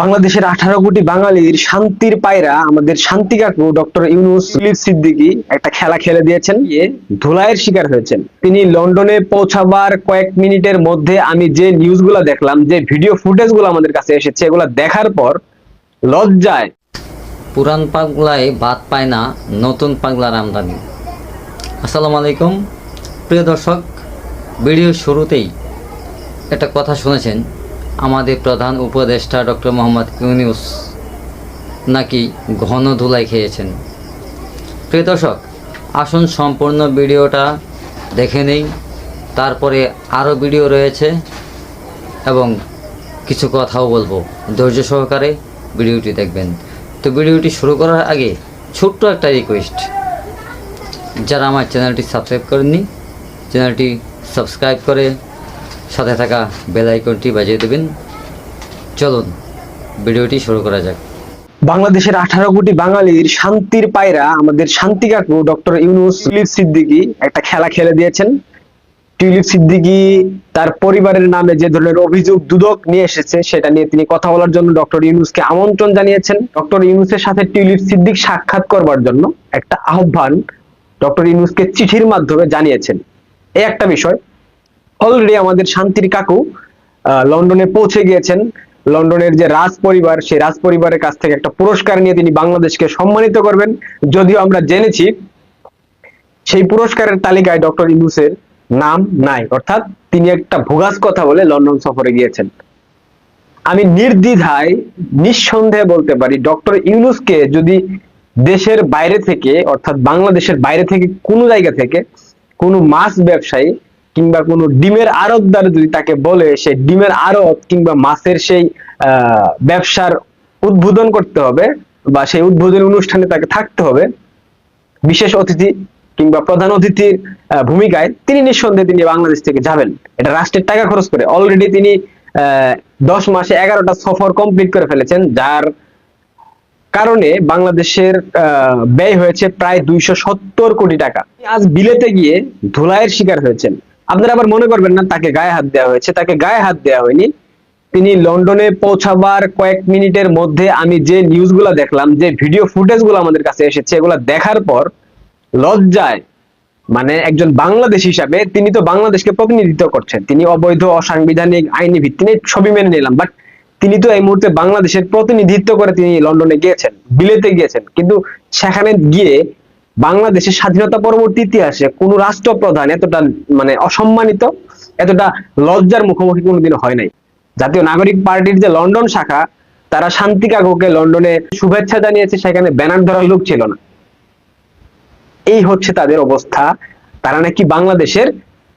বাংলাদেশের আঠারো কোটি বাঙালির শান্তির পায়রা আমাদের শান্তি কাকু ডক্টর ইউনুস সিদ্দিকী একটা খেলা খেলে দিয়েছেন ধুলাইয়ের শিকার হয়েছেন। তিনি লন্ডনে পৌঁছাবার কয়েক মিনিটের মধ্যে আমি যে নিউজগুলো দেখলাম, যে ভিডিও ফুটেজগুলো আমাদের কাছে এসেছে, এগুলো দেখার পর লজ্জায় পুরান পাগলায় বাদ পায় না নতুন পাগলার আমদানি। আসসালামু আলাইকুম। প্রিয় দর্শক, ভিডিওর শুরুতেই একটা কথা শুনেছেন আমাদের প্রধান উপদেষ্টা ডক্টর মোহাম্মদ ইউনিউস নাকি ঘন ধুলাই খেয়েছেন। প্রিয় দর্শক, আসুন সম্পূর্ণ ভিডিওটা দেখে নেই। তারপরে আরও ভিডিও রয়েছে এবং কিছু কথাও বলব। ধৈর্য সহকারে ভিডিওটি দেখবেন। তো ভিডিওটি শুরু করার আগে ছোট্ট একটা রিকোয়েস্ট যারা আমার চ্যানেলটি সাবস্ক্রাইব করেননি, চ্যানেলটি সাবস্ক্রাইব করে সাথে থাকা বেল আইকনটি বাজিয়ে দেবেন। চলুন, ভিডিওটি শুরু করা যাক। বাংলাদেশের আঠারো কোটি বাঙালির শান্তির পায়রা আমাদের শান্তি কাকু ডক্টর ইউনুস টিউলিপ সিদ্দিকী একটা খেলা খেলে দিয়েছেন। টিউলিপ সিদ্দিকী তার পরিবারের নামে যে ধরনের অভিযোগ দুদক নিয়ে এসেছে, সেটা নিয়ে তিনি কথা বলার জন্য ডক্টর ইউনুসকে আমন্ত্রণ জানিয়েছেন। ডক্টর ইউনুসের সাথে টিউলিপ সিদ্দিক সাক্ষাৎ করবার জন্য একটা আহ্বান ডক্টর ইউনুসকে চিঠির মাধ্যমে জানিয়েছেন। এই একটা বিষয় অলরেডি আমাদের শান্তির কাকু লন্ডনে পৌঁছে গিয়েছেন। লন্ডনের যে রাজ পরিবার সেই রাজ পরিবারের কাছ থেকে একটা পুরস্কার নিয়ে তিনি বাংলাদেশকে সম্মানিত করবেন। যদিও আমরা জেনেছি, সেই পুরস্কারের তালিকায় ডক্টর ইউনুসের নাম নাই। অর্থাৎ তিনি একটা ভোগাস কথা বলে লন্ডন সফরে গিয়েছেন। আমি নির্দ্বিধায়, নিঃসন্দেহে বলতে পারি, ডক্টর ইউনুসকে যদি দেশের বাইরে থেকে, অর্থাৎ বাংলাদেশের বাইরে থেকে কোনো জায়গা থেকে কোনো মাছ ব্যবসায়ী কিংবা কোনো ডিমের আড়তদার যদি তাকে বলে সে ডিমের আড়ত কিংবা মাছের সেই ব্যবসার উদ্বোধন করতে হবে বা সেই উদ্বোধনী অনুষ্ঠানে তাকে থাকতে হবে, বিশেষ অতিথি কিংবা প্রধান অতিথির ভূমিকায় তিনি নিঃসন্দেহে তিনি বাংলাদেশ থেকে যাবেন। এটা রাষ্ট্রের টাকা খরচ করে। অলরেডি তিনি দশ মাসে এগারোটা সফর কমপ্লিট করে ফেলেছেন, যার কারণে বাংলাদেশের ব্যয় হয়েছে প্রায় দুইশো সত্তর কোটি টাকা। আজ বিলেতে গিয়ে ধুলাইয়ের শিকার হয়েছেন। আপনারা আবার মনে করবেন না, তাকে গায়ে হাত দেওয়া হয়েছে, তাকে গায়ে হাত দেওয়া হয়নি। তিনি লন্ডনে পৌঁছাবার কয়েক মিনিটের মধ্যে আমি যে নিউজগুলো দেখলাম, যে ভিডিও ফুটেজগুলো আমাদের কাছে এসেছে, এগুলো দেখার পর লজ্জায় মানে একজন বাংলাদেশ হিসাবে তিনি তো বাংলাদেশকে প্রতিনিধিত্ব করছেন। তিনি অবৈধ, অসাংবিধানিক আইনি ভিত্তি ছবি মেনে নিলাম বাট তিনি তো এই মুহূর্তে বাংলাদেশের প্রতিনিধিত্ব করে তিনি লন্ডনে গিয়েছেন, বিলেতে গিয়েছেন। কিন্তু সেখানে গিয়ে বাংলাদেশের স্বাধীনতা পরবর্তী ইতিহাসে কোন রাষ্ট্রপ্রধান এতটা মানে অসম্মানিত, এতটা লজ্জার মুখোমুখি কোনোদিন হয় নাই। জাতীয় নাগরিক পার্টির যে লন্ডন শাখা, তারা শান্তি কাকুকে লন্ডনে শুভেচ্ছা জানিয়েছে, সেখানে ব্যানার ধরার লোক ছিল না। এই হচ্ছে তাদের অবস্থা। তারা নাকি বাংলাদেশের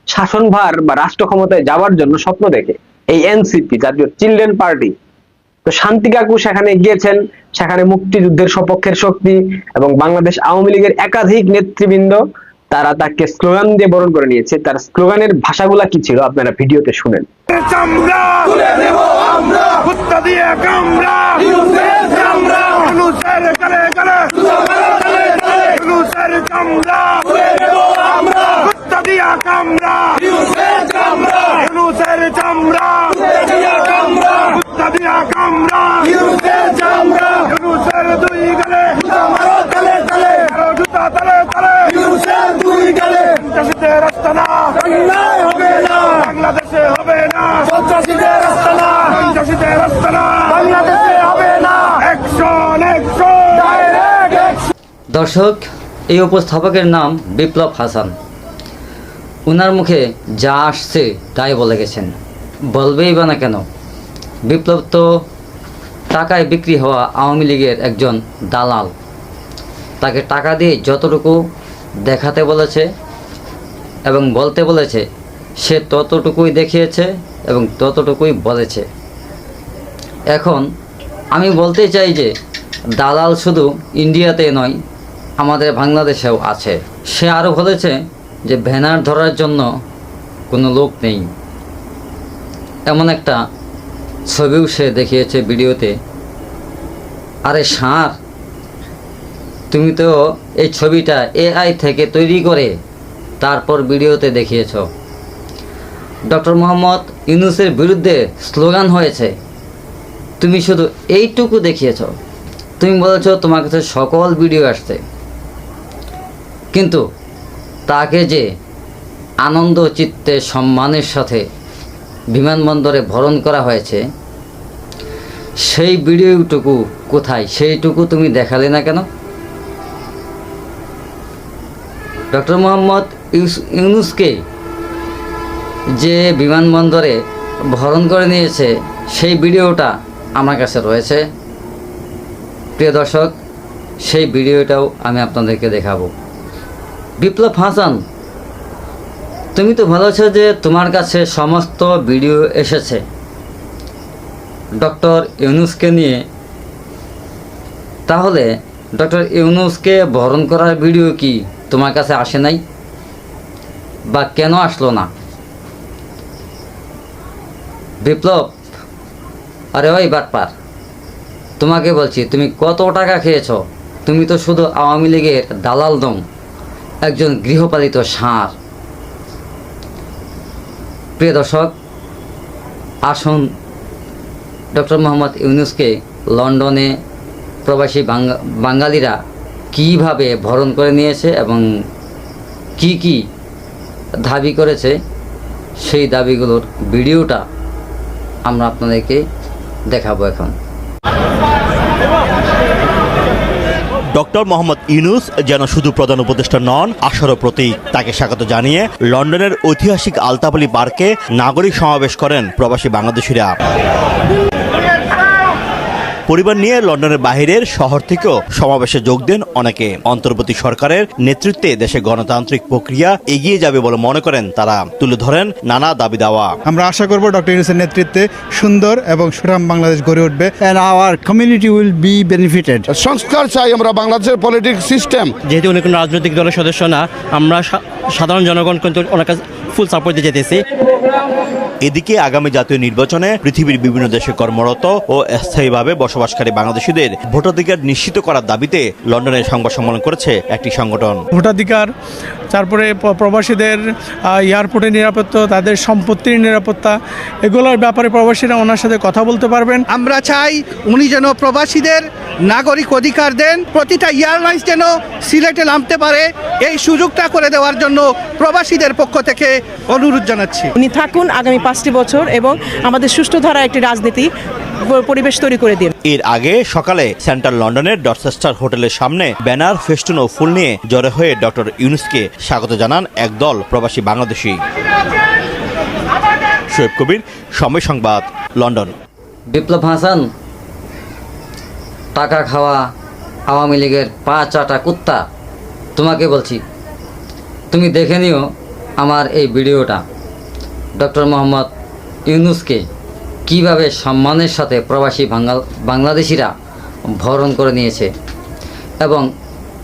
শাসনভার বা রাষ্ট্র ক্ষমতায় যাওয়ার জন্য স্বপ্ন দেখে। এই এনসিপি, জাতীয় চিলড্রেন পার্টি তো শান্তি কাকু সেখানে গিয়েছেন সেখানে মুক্তিযুদ্ধের সপক্ষের শক্তি এবং বাংলাদেশ আওয়ামী লীগের একাধিক নেতৃবৃন্দ তারা তাকে স্লোগান দিয়ে বরণ করে নিয়েছে। তার স্লোগানের ভাষাগুলা কি ছিল? আপনারা ভিডিওতে শুনেন। চামড়া! দিয়ে ইউসের দুই গলে মারো মারো জুতা দুই রাস্তা না হবে না বাংলাদেশে হবে না সন্ত্রাসীদের রাস্তা না রাস্তা না বাংলাদেশে হবে না অ্যাকশন অ্যাকশন ডাইরেক্ট দর্শক, এই উপস্থাপকের নাম বিপ্লব হাসান। উনার মুখে যা আসছে তাই বলে গেছেন। বলবেই বা না কেন? বিপ্লব তো টাকায় বিক্রি হওয়া আওয়ামী লীগের একজন দালাল। তাকে টাকা দিয়ে যতটুকু দেখাতে বলেছে এবং বলতে বলেছে, সে ততটুকুই দেখিয়েছে এবং ততটুকুই বলেছে। এখন আমি বলতে চাই যে, দালাল শুধু ইন্ডিয়াতে নয়, আমাদের বাংলাদেশেও আছে। সে আরও বলেছে যে, ব্যানার ধরার জন্য কোনো লোক নেই। এমন একটা ছবিও সে দেখিয়েছে ভিডিওতে। আরে সার, তুমি তো এই ছবিটা এআই থেকে তৈরি করে তারপর ভিডিওতে দেখিয়েছ। ডক্টর মোহাম্মদ ইউনুসের বিরুদ্ধে স্লোগান হয়েছে, তুমি শুধু এইটুকু দেখিয়েছ। তুমি বলেছ তোমার কাছে সকল ভিডিও আসছে। কিন্তু তাকে যে আনন্দ, চিত্তে, সম্মানের সাথে বিমানবন্দরে ভরণ করা হয়েছে, সেই ভিডিওটুকু কোথায়? সেইটুকু তুমি দেখালে না কেন? ডক্টর মোহাম্মদ ইউনুসকে যে বিমানবন্দরে ভরণ করে নিয়েছে, সেই ভিডিওটা আমার কাছে রয়েছে। প্রিয় দর্শক, সেই ভিডিওটাও আমি আপনাদেরকে দেখাবো। বিপ্লব হাসান তুমি তো ভালো আছো যে তোমার কাছে সমস্ত ভিডিও এসেছে। ডক্টর ইউনুসকে নিয়ে। তাহলে ডক্টর ইউনুসকে বরণ করার ভিডিও কি তোমার কাছে আসে নাই? বা কেন আসলো না? বিপ্লব, আরে ওই বাটপার, তোমাকে বলছি, তুমি কত টাকা খেয়েছো? তুমি তো শুধু আওয়ামী লীগের দালাল দম একজন গৃহপালিত ষাঁড় প্রিয় দর্শক, আসুন ডক্টর মোহাম্মদ ইউনুসকে লন্ডনে প্রবাসী বাঙালিরা কীভাবে ভরণ করে নিয়েছে এবং কি কি দাবি করেছে, সেই দাবিগুলোর ভিডিওটা আমরা আপনাদেরকে দেখাবো এখন। ডক্টর মোহাম্মদ ইউনুস যেন শুধু প্রধান উপদেষ্টা নন, আশারও প্রতীক। তাকে স্বাগত জানিয়ে লন্ডনের ঐতিহাসিক আলতাবলি পার্কে নাগরিক সমাবেশ করেন প্রবাসী বাংলাদেশিরা। পরিবার নিয়ে লন্ডনের বাহিরের শহর থেকেও সমাবেশে যোগ দেন অনেকে। অন্তর্বর্তী সরকারের নেতৃত্বে দেশে গণতান্ত্রিক প্রক্রিয়া এগিয়ে যাবে বলে মনে করেন তারা। তুলে ধরেন নানা দাবি দাওয়া। আমরা আশা করব ডক্টর ইউনুসের নেতৃত্বে সুন্দর এবং সুরাম বাংলাদেশ গড়ে উঠবে and our community will be benefited. সংস্কার চাই আমরা বাংলাদেশের পলিটিক্স সিস্টেম যেহেতু উনি কোনো রাজনৈতিক দলের সদস্য না আমরা সা- সাধারণ জনগণ কিন্তু ওনার কাছে ফুল সাপোর্ট দিয়ে যেতেছি। এদিকে আগামী জাতীয় নির্বাচনে পৃথিবীর বিভিন্ন দেশে কর্মরত ও স্থায়ীভাবে বসবাসকারী বাংলাদেশিদের ভোটাধিকার নিশ্চিত করার দাবিতে লন্ডনে সংবাদ সম্মেলন করেছে একটি সংগঠন। ভোটাধিকার তারপরে প্রবাসীদের এয়ারপোর্টের নিরাপত্তা তাদের সম্পত্তির নিরাপত্তা এগুলোর ব্যাপারে প্রবাসীরা ওনার সাথে কথা বলতে পারবেন। আমরা চাই উনি যেন প্রবাসীদের নাগরিক অধিকার দেন প্রতিটা এয়ারলাইন্স যেন সিলেটে নামতে পারে। এই সুযোগটা করে দেওয়ার জন্য প্রবাসীদের পক্ষ থেকে অনুরোধ জানাচ্ছি। উনি থাকুন আগামী পাঁচটি বছর এবং আমাদের সুষ্ঠু ধারা একটি রাজনীতি পরিবেশ তৈরি করে দিন। এর আগে সকালে সেন্ট্রাল লন্ডনের ডরচেস্টার হোটেলের সামনে ব্যানার ফেস্টুন ও ফুল নিয়ে জড়ো হয়ে ডক্টর ইউনুসকে স্বাগত জানান একদল প্রবাসী বাংলাদেশি। শোয়েব কবির সময় সংবাদ লন্ডন। বিপ্লব হাসান টাকা খাওয়া আওয়ামী লীগের পা চাটা কুত্তা তোমাকে বলছি তুমি দেখে নিও আমার এই ভিডিওটা। ডক্টর মোহাম্মদ ইউনুসকে। কীভাবে সম্মানের সাথে প্রবাসী বাংলাদেশিরা ভরণ করে নিয়েছে এবং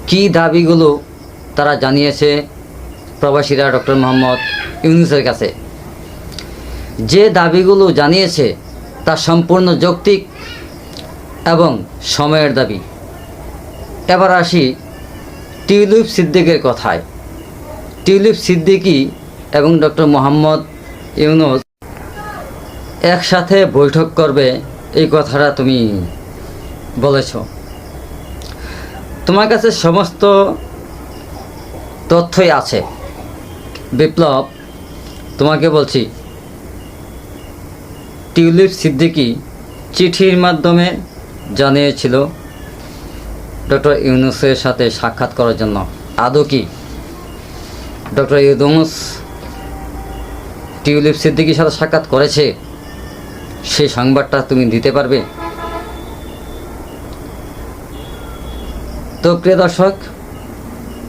কি দাবিগুলো তারা জানিয়েছে প্রবাসীরা ডক্টর মোহাম্মদ ইউনুসের কাছে? যে দাবিগুলো জানিয়েছে তা সম্পূর্ণ যৌক্তিক এবং সময়ের দাবি। এবার আসি টিউলিপ সিদ্দিকের কথায়। টিউলিপ সিদ্দিকি এবং ডক্টর মোহাম্মদ ইউনুস একসাথে বৈঠক করবে, এই কথাটা তুমি বলেছ। তোমার কাছে সমস্ত তথ্যই আছে। বিপ্লব, তোমাকে বলছি, টিউলিপ সিদ্দিকি চিঠির মাধ্যমে জানিয়েছিল ডক্টর ইউনুসের সাথে সাক্ষাৎ করার জন্য। আদৌ কি? ডক্টর ইউনুস টিউলিপ সিদ্দিকির সাথে সাক্ষাৎ করেছে? সেই সংবাদটা তুমি দিতে পারবে? তো প্রিয় দর্শক,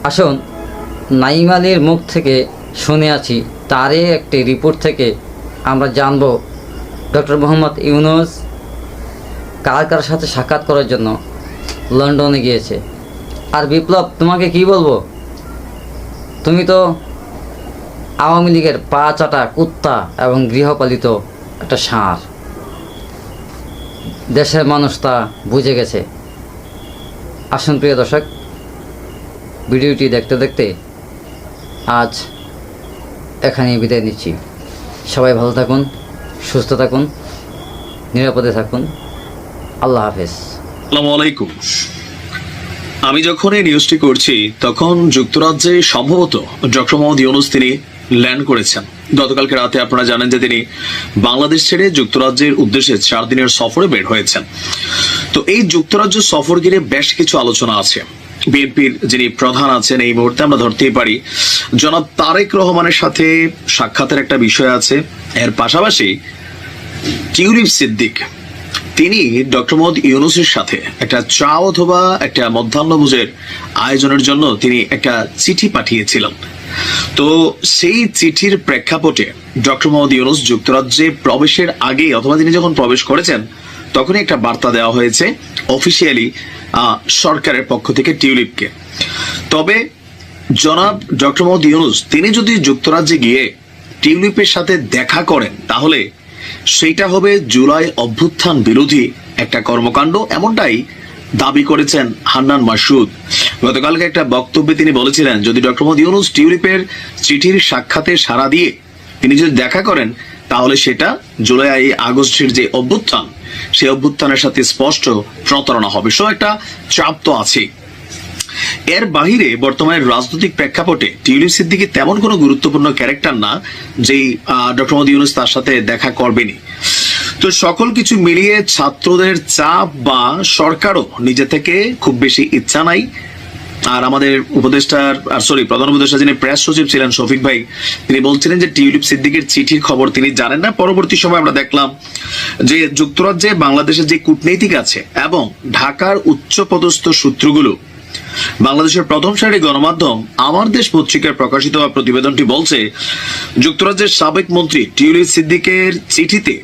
আসুন নাইম আলীর মুখ থেকে শুনে আছি তারই একটি রিপোর্ট থেকে আমরা জানব, ডক্টর মোহাম্মদ ইউনুস কার কার সাথে সাক্ষাৎ করার জন্য লন্ডনে গিয়েছে। আর বিপ্লব, তোমাকে কি বলব? তুমি তো আওয়ামী লীগের পা চাটা কুত্তা এবং গৃহপালিত একটা ষাঁড় দেশের মানুষ তা বুঝে গেছে। আসুন প্রিয় দর্শক, ভিডিওটি দেখতে দেখতে আজ এখানেই বিদায় নিচ্ছি। সবাই ভালো থাকুন, সুস্থ থাকুন, নিরাপদে থাকুন। আল্লাহ হাফেজ। আসসালামু আলাইকুম। আমি যখন এই নিউজটি করছি, তখন যুক্তরাজ্যে সম্ভবত ডক্টর মোহাম্মদ ইউনুস তিনি ল্যান্ড করেছেন। গতকালকে রাতে আপনারা জানেন যে তিনি বাংলাদেশ ছেড়ে যুক্তরাজ্যের উদ্দেশ্যে চার দিনের সফরে বের হয়েছেন। তো এই যুক্তরাজ্য সফর ঘিরে বেশ কিছু আলোচনা আছে। বিএনপির যিনি প্রধান আছেন এই মুহূর্তে আমরা ধরতেই পারি, জনাব তারেক রহমানের সাথে সাক্ষাতের একটা বিষয় আছে। এর পাশাপাশি টিউলিপ সিদ্দিক, তিনি ডক্টর মোহাম্মদ ইউনুসের সাথে একটা চা অথবা একটা মধ্যাহ্ন ভোজের আয়োজনের জন্য তিনি একটা চিঠি পাঠিয়েছিলেন। তো সেই চিঠির প্রেক্ষাপটে ডক্টর মোহাম্মদ ইউনুস যুক্তরাজ্যে প্রবেশের আগে অথবা তিনি যখন প্রবেশ করেছেন, তখনই একটা বার্তা দেওয়া হয়েছে অফিসিয়ালি সরকারের পক্ষ থেকে টিউলিপকে। তবে জনাব ডক্টর মোহাম্মদ ইউনুস, তিনি যদি যুক্তরাজ্যে গিয়ে টিউলিপের সাথে দেখা করেন, তাহলে সেইটা হবে জুলাই অভ্যুত্থান বিরোধী একটা কর্মকাণ্ড, এমনটাই দাবি করেছেন হান্নান মাসুদ গতকালকে একটা বক্তব্যে তিনি বলেছিলেন, যদি ডক্টর মোহাম্মদ ইউনুস টিউলিপের চিঠির সাক্ষাতে সাড়া দিয়ে তিনি যদি দেখা করেন, তাহলে সেটা জুলাই আগস্টের যে অভ্যুত্থান, সেই অভ্যুত্থানের সাথে স্পষ্ট প্রতারণা হবে। সো একটা চাপ তো আছেই। এর বাহিরে বর্তমানের রাজনৈতিক প্রেক্ষাপটে টিউলিপ সিদ্দিকি তেমন কোনো গুরুত্বপূর্ণ ক্যারেক্টার না, যেই ডক্টর মোহাম্মদ ইউনুস তার সাথে দেখা করবেনি তো সকল কিছু মিলিয়ে ছাত্রদের চাপ বা সরকারও নিজে থেকে খুব বেশি ইচ্ছা নাই। আর আমাদের উপদেষ্টার, আর সরি প্রধান উপদেষ্টা যিনি প্রেস সচিব ছিলেন শফিক ভাই, তিনি বলছিলেন যে টিউলিপ সিদ্দিকের চিঠির খবর তিনি জানেন না। পরবর্তী সময় আমরা দেখলাম যে যুক্তরাজ্যে বাংলাদেশের যে কূটনৈতিক আছে এবং ঢাকার উচ্চপদস্থ সূত্রগুলো বাংলাদেশের প্রথম সারির গণমাধ্যম আমার দেশ পত্রিকায় প্রকাশিত হওয়া প্রতিবেদনটি বলছে, যুক্তরাজ্যের সাবেক মন্ত্রী টিউলিপ সিদ্দিকের চিঠিতে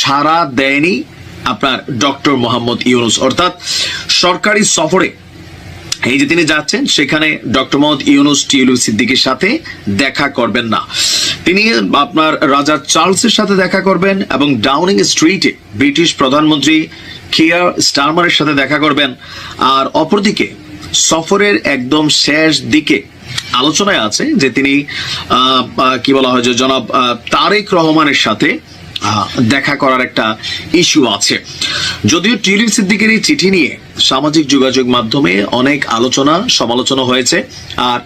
সাড়া দেয়নি আপনার ডক্টর মোহাম্মদ ইউনুস। অর্থাৎ সরকারি সফরে এই যে তিনি যাচ্ছেন, সেখানে ডক্টর মোহাম্মদ ইউনুস টিউলিপ সিদ্দিকের সাথে দেখা করবেন না। তিনি আপনার রাজা চার্লসের সাথে দেখা করবেন এবং ডাউনিং স্ট্রিটে ব্রিটিশ প্রধানমন্ত্রী কিয়ার স্টারমারের সাথে দেখা করবেন। আর অপরদিকে, সফরের একদম শেষ দিকে আলোচনায় আছে যে তিনি কি বলা হয় যে জনাব তারেক রহমানের সাথে দেখা করার একটা ইস্যু আছে। যদিও টিউলিপ সিদ্দিকের এই চিঠি নিয়ে সামাজিক যোগাযোগ মাধ্যমে অনেক আলোচনা, সমালোচনা হয়েছে, আর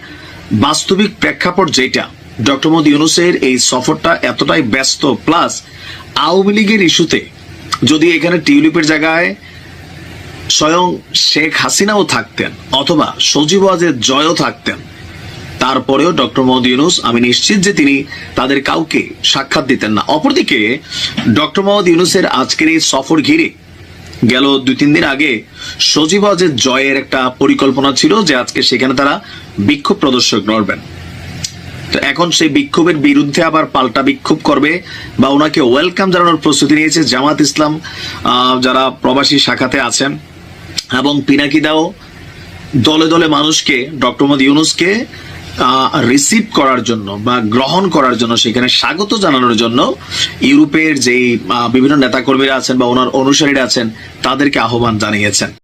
বাস্তবিক প্রেক্ষাপট যেটা, ডক্টর মোহাম্মদ ইউনুসের এই সফরটা এতটাই ব্যস্ত, প্লাস আওয়ামী লীগের ইস্যুতে যদি এখানে টিউলিপের জায়গায় স্বয়ং শেখ হাসিনাও থাকতেন, অথবা সজীব ওয়াজেদ জয়ও থাকতেন তারপরেও ডক্টর মোহাম্মদ ইউনুস, আমি নিশ্চিত যে তিনি তাদের কাউকে সাক্ষাৎ দিতেন না। অপরদিকে, ডক্টর মোহাম্মদ ইউনুসের আজকের এই সফর ঘিরে গেল দুই তিন দিন আগে সজীব ওয়াজেদ জয়ের একটা পরিকল্পনা ছিল যে আজকে সেখানে তারা বিক্ষোভ প্রদর্শক লড়বেন। তো এখন সেই বিক্ষোভের বিরুদ্ধে আবার পাল্টা বিক্ষোভ করবে বা ওনাকে ওয়েলকাম জানানোর প্রস্তুতি নিয়েছে জামাত ইসলাম যারা প্রবাসী শাখাতে আছেন এবং পিনাকিদাও দলে দলে মানুষকে, ডক্টর মোহাম্মদ ইউনুসকে রিসিভ করার জন্য বা গ্রহণ করার জন্য সেখানে স্বাগত জানানোর জন্য ইউরোপের যেই বিভিন্ন নেতাকর্মীরা আছেন বা ওনার অনুসারীরা আছেন, তাদেরকে আহ্বান জানিয়েছেন।